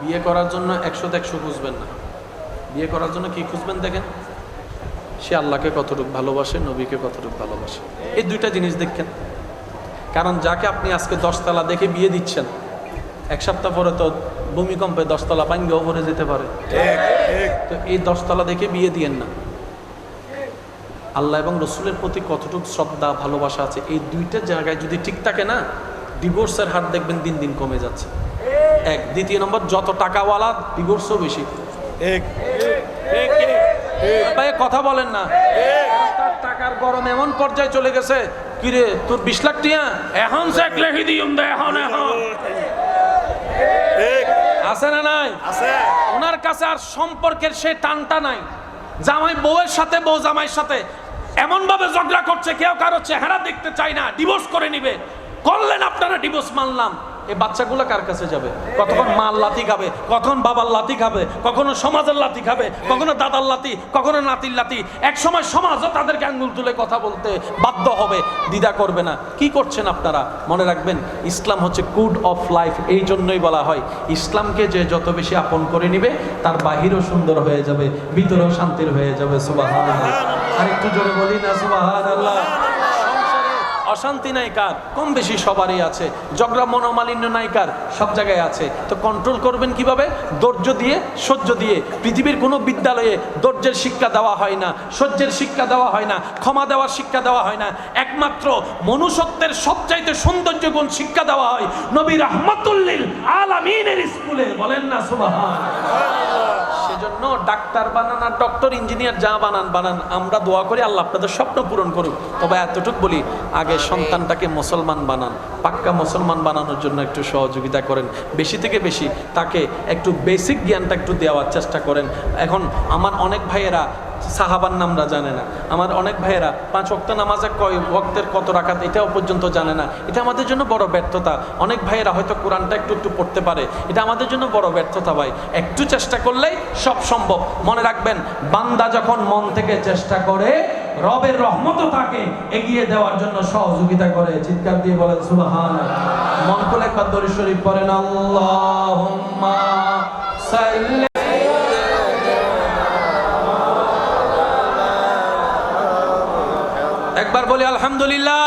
বিয়ে করার জন্য একশো একশো খুঁজবেন না। বিয়ে করার জন্য কি খুঁজবেন দেখেন? সে আল্লাহকে কতটুকু ভালোবাসে, নবীকে কতটুকু ভালোবাসে। এই দুইটা জিনিস দেখেন। কারণ যাকে আপনি আজকে দশতলা দেখে বিয়ে দিচ্ছেন, এক সপ্তাহ পরে তো ভূমিকম্পে দশতলা ভাঙ্গেও পরে যেতে পারে। তো এই দশতলা দেখে বিয়ে দিয়েন না। আল্লাহ এবং রসুলের প্রতি কতটুকু শ্রদ্ধা, ভালোবাসা আছে, এই দুইটা জায়গায় যদি ঠিক থাকে না ডিভোর্সের হার দেখবেন দিন দিন কমে যাচ্ছে। এক। দ্বিতীয় নম্বর যত টাকাওয়ালা ডিভোর্সও বেশি। ভাই কথা বলেন না। তার টাকার গরম এমন পর্যায়ে চলে গেছে। কিরে তোর বিশ লাখ টিয়া? এখন চেক লেখি এখন এখন। আছে না নাই? ওনার কাছে আর সম্পর্কের সে টানটা নাই। জামাই বউয়ের সাথে বউ জামাইয়ের সাথে এমন ভাবে ঝগড়া করছে কেউ কারও চেহারা দেখতে চায় না ডিভোর্স করে নিবে। করলেন আপনারা ডিভোর্স মানলাম। এই বাচ্চাগুলো কার কাছে যাবে? কতক্ষণ মার লাথি খাবে? কখন বাবার লাথি খাবে? কখনো সমাজের লাথি খাবে? কখনো দাদার লাথি? কখনো নাতির লাথি? এক সময় সমাজও তাদেরকে আঙ্গুল তুলে কথা বলতে বাধ্য হবে। দ্বিধা করবে না। কি করছেন আপনারা? মনে রাখবেন, ইসলাম হচ্ছে কুড অফ লাইফ এই জন্যই বলা হয়, ইসলামকে যে যত বেশি আপন করে নিবে, তার বাহিরও সুন্দর হয়ে যাবে, ভিতরেও শান্তির হয়ে যাবে। সুবাহ আর একটু জোরে বলি না সুবাহ আল্লাহ অশান্তি নাই কার কম বেশি সবারই আছে। ঝগড়া মনোমালিন্য নাই কার সব জায়গায় আছে। তো কন্ট্রোল করবেন কীভাবে? ধৈর্য দিয়ে, সহ্য দিয়ে। পৃথিবীর কোনো বিদ্যালয়ে ধৈর্যের শিক্ষা দেওয়া হয় না, সহ্যের শিক্ষা দেওয়া হয় না, ক্ষমা দেওয়ার শিক্ষা দেওয়া হয় না। একমাত্র মনুষ্যত্বের সবচাইতে সৌন্দর্য গুণ শিক্ষা দেওয়া হয় নবী রহমতুল্লিল আলামিনের স্কুলে। বলেন না, সুবহান। সেজন্য ডাক্তার বানান আর ডক্টর ইঞ্জিনিয়ার যা বানান বানান আমরা দোয়া করি আল্লাহ আপনাদের স্বপ্ন পূরণ করুক। তবে এতটুক বলি আগে সন্তানটাকে মুসলমান বানান পাক্কা মুসলমান বানানোর জন্য একটু সহযোগিতা করেন। বেশি থেকে বেশি তাকে একটু বেসিক জ্ঞানটা একটু দেওয়ার চেষ্টা করেন। এখন আমার অনেক ভাইয়েরা সাহাবার নামরা জানে না। আমার অনেক ভাইয়েরা, পাঁচ অক্ত নামাজে কয় ভক্তের কত রাখাত এটাও পর্যন্ত জানে না। এটা আমাদের জন্য বড় ব্যর্থতা। অনেক ভাইয়েরা হয়তো কোরআনটা একটু একটু পড়তে পারে। এটা আমাদের জন্য বড় ব্যর্থতা ভাই। একটু চেষ্টা করলেই সব সম্ভব। মনে রাখবেন, বান্দা যখন মন থেকে চেষ্টা করে, রবের রহমতও তাকে এগিয়ে দেওয়ার জন্য সহযোগিতা করে। চিৎকার দিয়ে বলেন সুবাহান মন খুলে একবার শরীফ পড়েন, আল্লাহুম্মা একবার বলি, আলহামদুলিল্লাহ।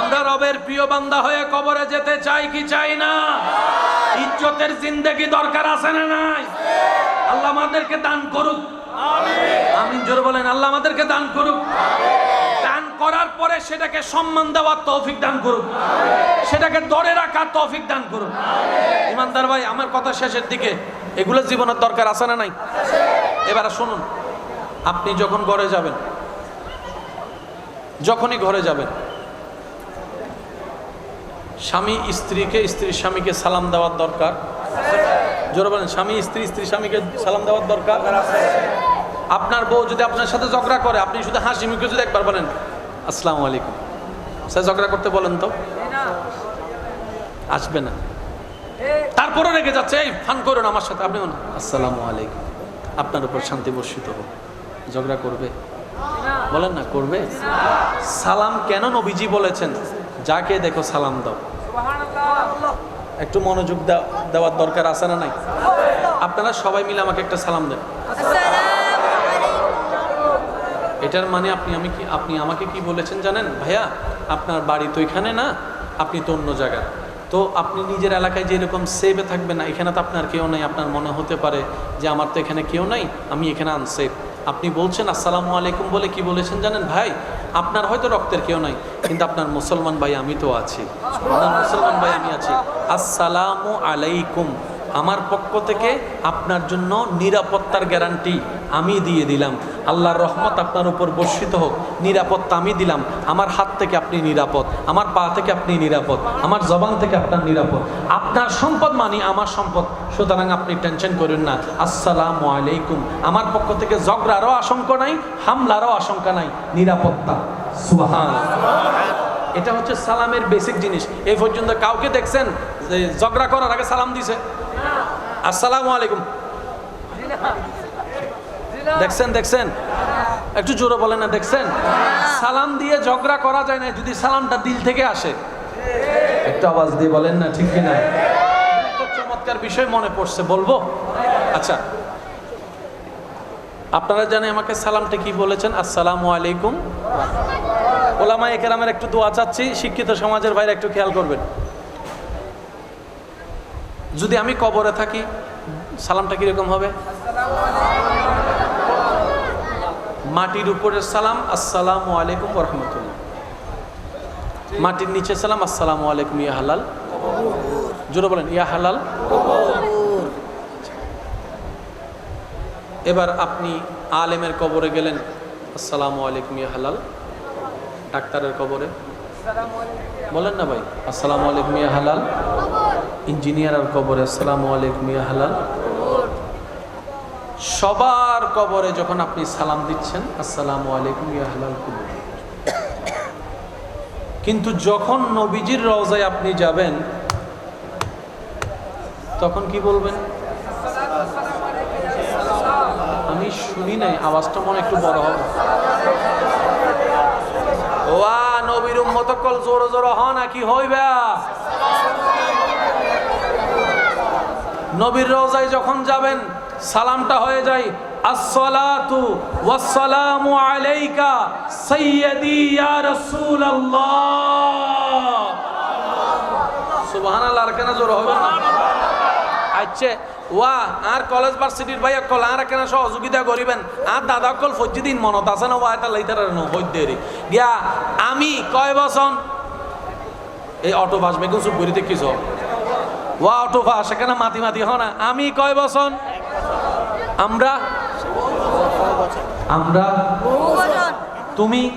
আমরা রবের প্রিয় বান্দা হয়ে কবরে যেতে চাই কি চাই না? ইজ্জতের জিন্দেগি দরকার আছে না নাই? আল্লাহ আমাদেরকে দান করুক। আমিন। জোরে বলেন, আল্লাহ আমাদেরকে দান করুক। দান করার পরে সেটাকে সম্মান দেওয়ার তৌফিক দান করুক। সেটাকে ধরে রাখার তৌফিক দান করুক। ইমানদার ভাই, আমার কথা শেষের দিকে, এগুলো জীবনের দরকার আছে না নাই? এবার শুনুন, আপনি যখন ঘরে যাবেন যখনই ঘরে যাবেন, স্বামী স্ত্রীকে, স্ত্রী স্বামীকে সালাম দেওয়ার দরকার। জোরে বলেন, স্বামী, স্ত্রী স্ত্রী স্বামীকে সালাম দেওয়ার দরকার? আপনার বউ যদি আপনার সাথে ঝগড়া করে, আপনি শুধু হাসি মুখে যদি একবার বলেন, আসসালামু আলাইকুম। স্যার, ঝগড়া করতে বলেন তো? আসবে না। তারপরে রেগে যাচ্ছে, এই, ফান করুন আমার সাথে। আপনি বলুন, আসসালামু আলাইকুম। আপনার উপর শান্তি বর্ষিত হোক। ঝগড়া করবে। বলেন না করবে? সালাম কেন নবীজি বলেছেন? যাকে দেখো সালাম দাও। একটু মনোযোগ দেওয়া- দেওয়ার দরকার আছে না নাই? আপনারা সবাই মিলে আমাকে একটা সালাম দেন। এটার মানে আপনি আমি কি আপনি আমাকে কি বলেছেন জানেন? ভাইয়া আপনার বাড়ি তো এখানে না আপনি তো অন্য জায়গায় তো আপনি নিজের এলাকায় যেরকম সেভে থাকবেন না এখানে তো আপনার কেউ নাই আপনার মনে হতে পারে যে আমার তো এখানে কেউ নাই আমি এখানে আনসেফ আপনি বলছেন আসসালামু আলাইকুম বলে কি বলেছেন জানেন ভাই? আপনার হয়তো রক্তের কেউ নাই, কিন্তু আপনার মুসলমান ভাই আমি তো আছি। আপনার মুসলমান ভাই আমি আছি। আসসালামু আলাইকুম। আমার পক্ষ থেকে আপনার জন্য নিরাপত্তার গ্যারান্টি আমি দিয়ে দিলাম। আল্লাহর রহমত আপনার উপর বর্ষিত হোক, নিরাপত্তা আমি দিলাম। আমার হাত থেকে আপনি নিরাপদ, আমার পা থেকে আপনি নিরাপদ, আমার জবান থেকে আপনার নিরাপদ। আপনার সম্পদ মানি আমার সম্পদ, সুতরাং আপনি টেনশন করুন না। আসসালামু আলাইকুম। আমার পক্ষ থেকে ঝগড়ারও আশঙ্কা নাই, হামলারও আশঙ্কা নাই, নিরাপত্তা। সুবহান এটা হচ্ছে সালামের বেসিক জিনিস। এই পর্যন্ত কাউকে দেখছেন যে ঝগড়া করার আগে সালাম দিছে। আসসালামু আলাইকুম। দেখছেন দেখছেন? একটু জোরে বলেন না, দেখছেন? সালাম দিয়ে ঝগড়া করা যায় না, যদি সালামটা দিল থেকে আসে। একটু আওয়াজ দিয়ে বলেন না, ঠিক কিনা? চমৎকার বিষয় মনে পড়ছে, বলব? আচ্ছা। আপনারা জানে আমাকে সালামটা কি বলেছেন? আসসালামু আলাইকুম। ওলামা একেরামের একটু দোয়া চাচ্ছি, শিক্ষিত সমাজের বাইরে একটু খেয়াল করবেন। যদি আমি কবরে থাকি, সালামটা কীরকম হবে? মাটির উপরের সালাম, আসসালামু আলাইকুম রহমতুল্লাহ। মাটির নিচে সালাম, আসসালামু আলাইকুম ইয়া হালাল। জোরে বলেন, ইয়া হালাল। এবার আপনি আলেমের কবরে গেলেন, আসসালামু আলাইকুম ইয়া হালাল। ডাক্তারের কবরে। বলেন না ভাই, আসসালামু আলাইকুম ইয়া হালাল। ইঞ্জিনিয়ারের কবরে, আসসালামু আলাইকুম হালাল। সবার কবরে যখন আপনি সালাম দিচ্ছেন, আসসালামু আলাইকুম হালাল কুবুর কিন্তু যখন নবীজির রওজায় আপনি যাবেন, তখন কি বলবেন? আমি শুনি নাই, আওয়াজটা মনে একটু বড় হবে। ওয়া নবীর উম্মত কল জোর জোর হ নাকি হইবা? নবীর রওজায় যখন যাবেন, সালামটা হয়ে যায় আলাইকা জোর না? আচ্ছা আর কলেজ ভাই আর কেন সহযোগিতা করিবেন। আর দাদা কল, ফজ্জি দিন মনত আছে না? ওয়া এটা আমি কয় বছর? এই অটো বাস চুপ করিতে কিছু মাতি মাতি হ না? আমি কয় বছর আমরা? আমরা? তুমি?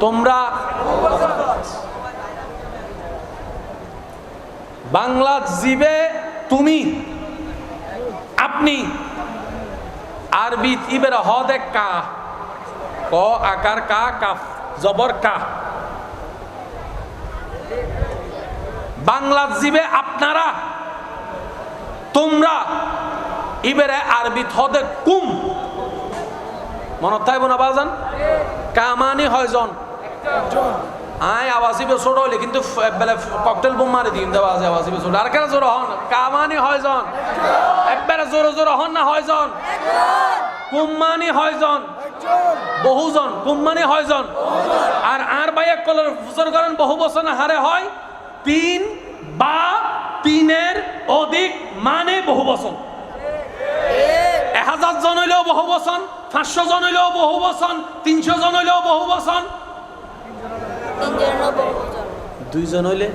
তোমরা? বাংলা জীবে তুমি, আপনি, আরবি ইবের হদে কা, ক আকার কা, কাফ, জবর কা। বাংলা জিবে আপনারা। তোমরা ইবেরে আরবি হদে কুম। মনত থাকব না বাজান? কামানি হয়জন আয়, আওয়াজি বে ছোট হইলে কিন্তু ফ- বেলে ককটেল বোম মারি দিন দেওয়া আছে ছোট। আর কেন জোর হন? কামানি হয়জন একবারে জোর জোর হন না হয়জন কুম্মানি হয়জন বহুজন কুম্মানি হয়জন আর আর বাইক কলের ফুসর করেন, বহু বছর হারে হয়। তিন বা তিনের অধিক মানে বহু বছর এক হাজার জন হইলেও বহু বছর পাঁচশো জন হইলেও বহু বছর তিনশো জন হইলেও বহু বছর দুইজন হইলে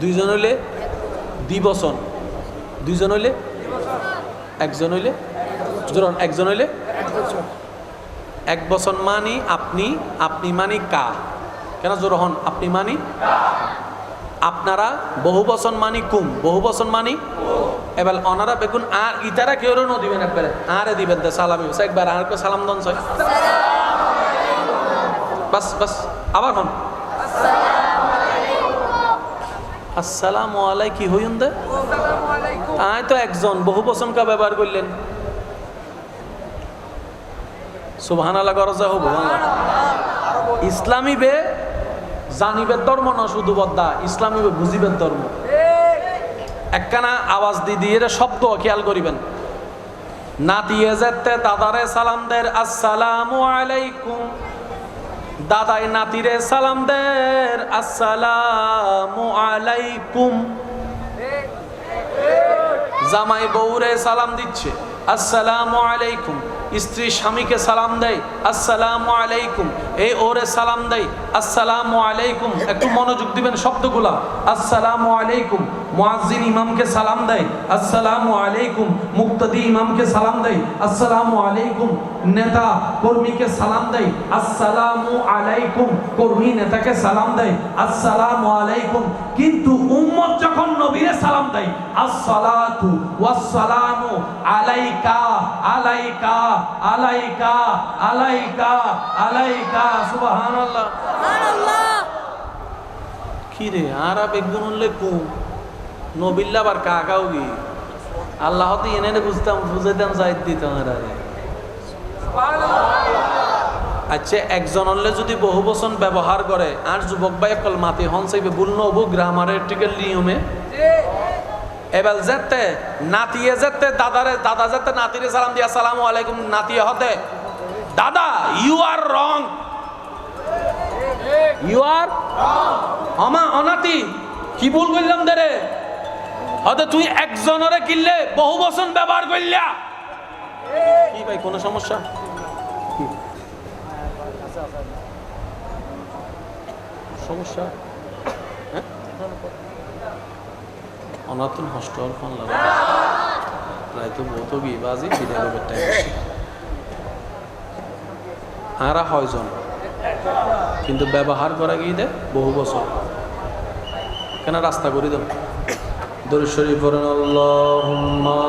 দুইজন হইলে দ্বিবচন দুইজন হইলে একজন হইলে জোরন একজন হইলে এক বছর মানি আপনি আপনি মানি কা কেন জোর হন? আপনি মানি? আপনারা বহু বচন মানি কুম। বহু বচন মানি? এবার অনারা বেগুন আর ইতারা কেউ দিবেন একবারে। আরে দিবেন তো সালামি একবার আর সালাম দন ছয় বাস বাস, আবার হন। আসসালামু আলাই কি হইন দে। আয় তো একজন বহু বচন কা ব্যবহার করলেন। সুবহান আল্লাহ গরজা হব। ইসলামী বে জানিবের ধর্ম না শুধু বদ্দা ইসলামী বে বুঝিবের ধর্ম। একখানা আওয়াজ দি দিয়ে এটা শব্দ খেয়াল করিবেন। না দিয়ে যেতে দাদারে সালাম দের আসসালামু আলাইকুম। দাদাই নাতিরে সালাম দের আসসালামু আলাইকুম। জামাই বউরে সালাম দিচ্ছে, আসসালামু আলাইকুম। স্ত্রী স্বামীকে সালাম দেয়, আসসালামু আলাইকুম। এই ওরে সালাম দেয়, আসসালামু আলাইকুম। একটু মনোযোগ দিবেন শব্দগুলা, আসসালামু আলাইকুম। মুয়াজ্জিন ইমামকে সালাম দেয় আসসালামু আলাইকুম। মুক্তাদি ইমামকে সালাম দেয় আসসালামু আলাইকুম। নেতা কর্মীকে সালাম দেয় আসসালামু আলাইকুম। কর্মী নেতাকে সালাম দেয় আসসালামু আলাইকুম। কিন্তু উম্মত যখন নবীরে সালাম দেয় আসসালাতু ওয়াসসালামু আলাইকা আলাইকা আলাইকা আলাইকা আলাইকা। সুবহানাল্লাহ। সুবহানাল্লাহ। কি রে আর বেগুন উল্লে কুম নবিল্লা আবার কাকাও কি? আল্লাহ তো এনে বুঝতাম বুঝাইতাম যাই দিতাম আরে আচ্ছা একজন হলে যদি বহু বচন ব্যবহার করে আর যুবক ভাই অকল মাতি হন চাইবে ভুল নবু গ্রামারের টিকের নিয়মে এবার যেতে নাতিয়ে যেতে দাদারে দাদা যেতে নাতিরে সালাম দিয়া সালাম আলাইকুম নাতিয়ে হতে। দাদা ইউ আর রং ইউ আর আমা অনাতি কি ভুল করলাম দেরে হতে তুই একজনরে কিনলে বহু বচন ব্যবহার করলা কি ভাই, কোনো সমস্যা? সমস্যা? অনাতুন হস্টল ফোন লাগা প্রায় তো বহুত বিবাজি বিদায় করবে টাইম আরা হয়জন। কিন্তু ব্যবহার করা গিয়ে দে বহু বছর। কেন রাস্তা করে দেব? দরুদ শরীফ পড়েন আল্লাহুম্মা